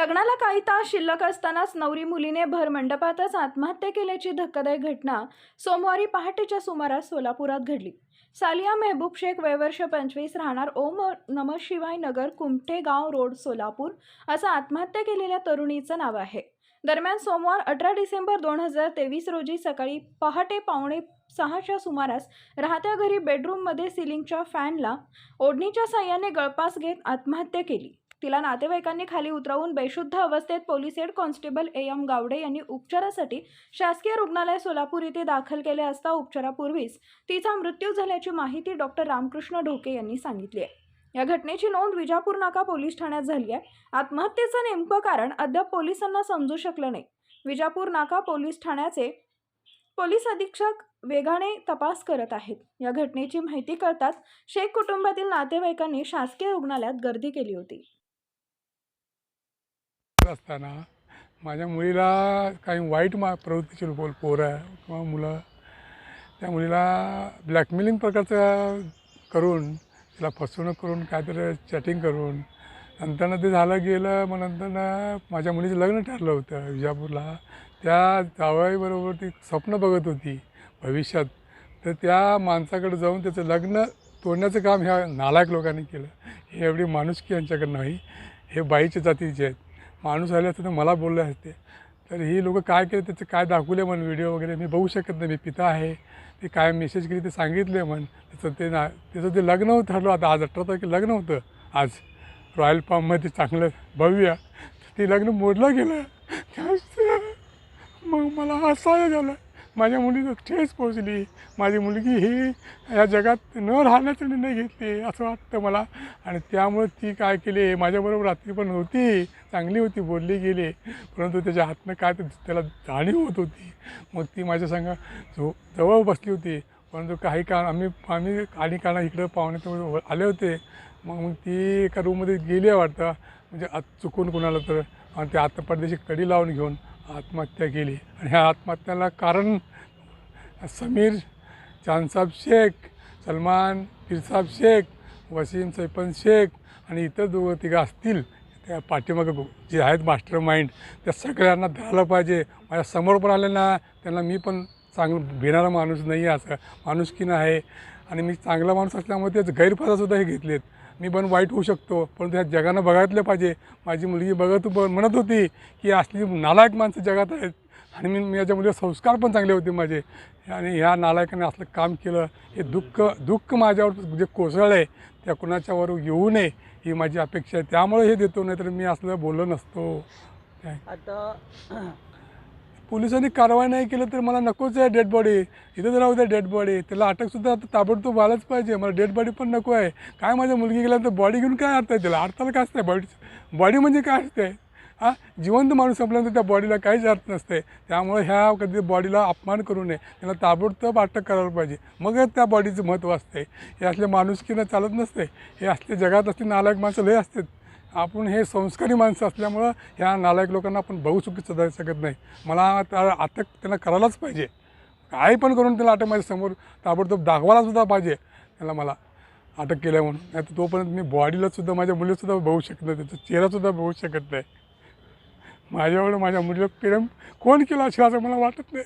लग्नाला काही तास शिल्लक असतानाच नवरी मुलीने भर मंडपातच आत्महत्या केल्याची धक्कादायक घटना सोमवारी पहाटेच्या सुमारास सोलापुरात घडली. सालिया मेहबूब शेख वयवर्ष पंचवीस राहणार ओम नम शिवाय नगर कुमठे गाव रोड सोलापूर असं आत्महत्या केलेल्या तरुणीचं नाव आहे. दरम्यान सोमवार अठरा डिसेंबर दोन हजार तेवीस रोजी सकाळी पहाटे पावणे सहाच्या सुमारास राहत्या घरी बेडरूममध्ये सिलिंगच्या फॅनला ओढणीच्या साह्याने गळपास घेत आत्महत्या केली. तिला नातेवाईकांनी खाली उतरवून बेशुद्ध अवस्थेत police head constable A M Gawade यांनी उपचारासाठी शासकीय रुग्णालय सोलापूर येथे दाखल केले असता उपचारापूर्वीच तिचा मृत्यू झाल्याची माहिती डॉक्टर रामकृष्ण ढोके यांनी सांगितली आहे. या घटनेची नोंद विजापूर नाका पोलीस ठाण्यात झाली आहे. आत्महत्येचं नेमकं कारण अद्याप पोलिसांना समजू शकलं नाही. विजापूर नाका पोलीस ठाण्याचे पोलीस अधीक्षक वेगाने तपास करत आहेत. या घटनेची माहिती कळताच शेख कुटुंबातील नातेवाईकांनी शासकीय रुग्णालयात गर्दी केली होती. असताना माझ्या मुलीला काही वाईट मा प्रवृत्तीची बोल पोरं किंवा मुलं त्या मुलीला ब्लॅकमेलिंग प्रकारचं करून तिला फसवणूक करून काहीतरी चॅटिंग करून नंतरनं ते झालं गेलं मग नंतरनं माझ्या मुलीचं लग्न ठरलं होतं विजापूरला. त्या जावयाबरोबर ती स्वप्न बघत होती भविष्यात. तर त्या माणसाकडे जाऊन त्याचं लग्न तोडण्याचं काम ह्या नालायक लोकांनी केलं. हे एवढी माणुसकी यांच्याकडे नाही. हे बाईच्या जातीचे आहेत. माणूस आले असते तर मला बोलले असते. तर ही लोक काय केलं त्याचं काय दाखवले म्हण व्हिडिओ वगैरे मी बघू शकत नाही. मी पिता आहे. ते काय मेसेज केली ते सांगितले म्हण. त्याचं ते ना त्याचं ते लग्न होतं ठरलं आता आज अठरा तारखे लग्न होतं. आज रॉयल पाममध्ये चांगलं भव्य. ते लग्न मोडलं गेलं. मग मला असहाय्य झालं. माझ्या मुलीला ठेच पोचली माझी मुलगी ही या जगात न राहण्याचा निर्णय घेतली असं वाटतं मला. आणि त्यामुळे ती काय केली? माझ्याबरोबर रात्री पण होती चांगली होती बोलली गेली. परंतु त्याच्या हातनं काय तर त्याला जाणीव होत होती. मग ती माझ्या संग जो जवळ बसली होती. परंतु काही कारण आम्ही आम्ही आणि काळा इकडं पाहुणे आले होते. मग ती एका रूममध्ये गेली आहे वाटतं. म्हणजे आत चुकून कोणाला तर. आणि ते आत्ता परदेशी कडी लावून घेऊन आत्महत्या केली. आणि ह्या आत्महत्याला कारण समीर चांदसाब शेख सलमान पिरसाब शेख वसीम सैपन शेख आणि इतर दोघं तिघं असतील त्या पाठीमागं जे आहेत मास्टर माइंड त्या सगळ्यांना धरायला पाहिजे. माझ्यासमोर पण आले ना त्यांना मी पण चांगलं भिणारा माणूस नाही आहे असं. माणुसकीनं आहे. आणि मी चांगला माणूस असल्यामुळे त्याचं गैरफायदासुद्धा हे घेतलेत. मी पण वाईट होऊ शकतो पण त्या जगानं बघायला पाहिजे. माझी मुलगी बघत म्हणत होती की असली नालायक माणसं जगात आहेत. आणि मी माझ्या मुलीवर संस्कार पण चांगले होते माझे. आणि ह्या नालायकाने असलं काम केलं हे दुःख दुःख माझ्यावर जे कोसळलं आहे त्या कुणाच्यावर येऊ नये ही माझी अपेक्षा आहे. त्यामुळे हे देतो नाही तर मी असलं बोललो नसतो. आता पोलिसांनी कारवाई नाही केलं तर मला नकोच आहे डेड बॉडी इथं राहू द्या डेड बॉडी त्याला अटकसुद्धा आता ताबडतोब आलंच पाहिजे. मला डेड बॉडी पण नको आहे. काय माझ्या मुलगी गेल्यानंतर बॉडी घेऊन काय अर्थ आहे त्याला? अर्थाला काय असतं? बॉडी बॉडी म्हणजे काय असते? हां जिवंत माणूस संपल्यानंतर त्या बॉडीला काहीच अर्थ नसते. त्यामुळे ह्या कधी बॉडीला अपमान करू नये. त्यांना ताबडतोब अटक करायला पाहिजे. मगच त्या बॉडीचं महत्त्व असते. हे असले माणुसकीनं चालत नसते. हे असले जगात असले नालायक माणसं लय असतात. आपण हे संस्कारी माणसं असल्यामुळं ह्या नालायक लोकांना आपण बघू चुकी सुद्धा शकत नाही. मला त्या अटक त्यांना करायलाच पाहिजे. काही पण करून त्याला अटक माझ्यासमोर ताबडतोब दाखवायला सुद्धा पाहिजे. त्याला मला अटक केल्या म्हणून. नाही तर तोपर्यंत मी बॉडीलासुद्धा माझ्या मुलीसुद्धा बघू शकत नाही. त्याचा चेहरासुद्धा बघू शकत नाही. माझ्यावर माझ्या मुलीला प्रेम कोण केलं असेल असं मला वाटत नाही.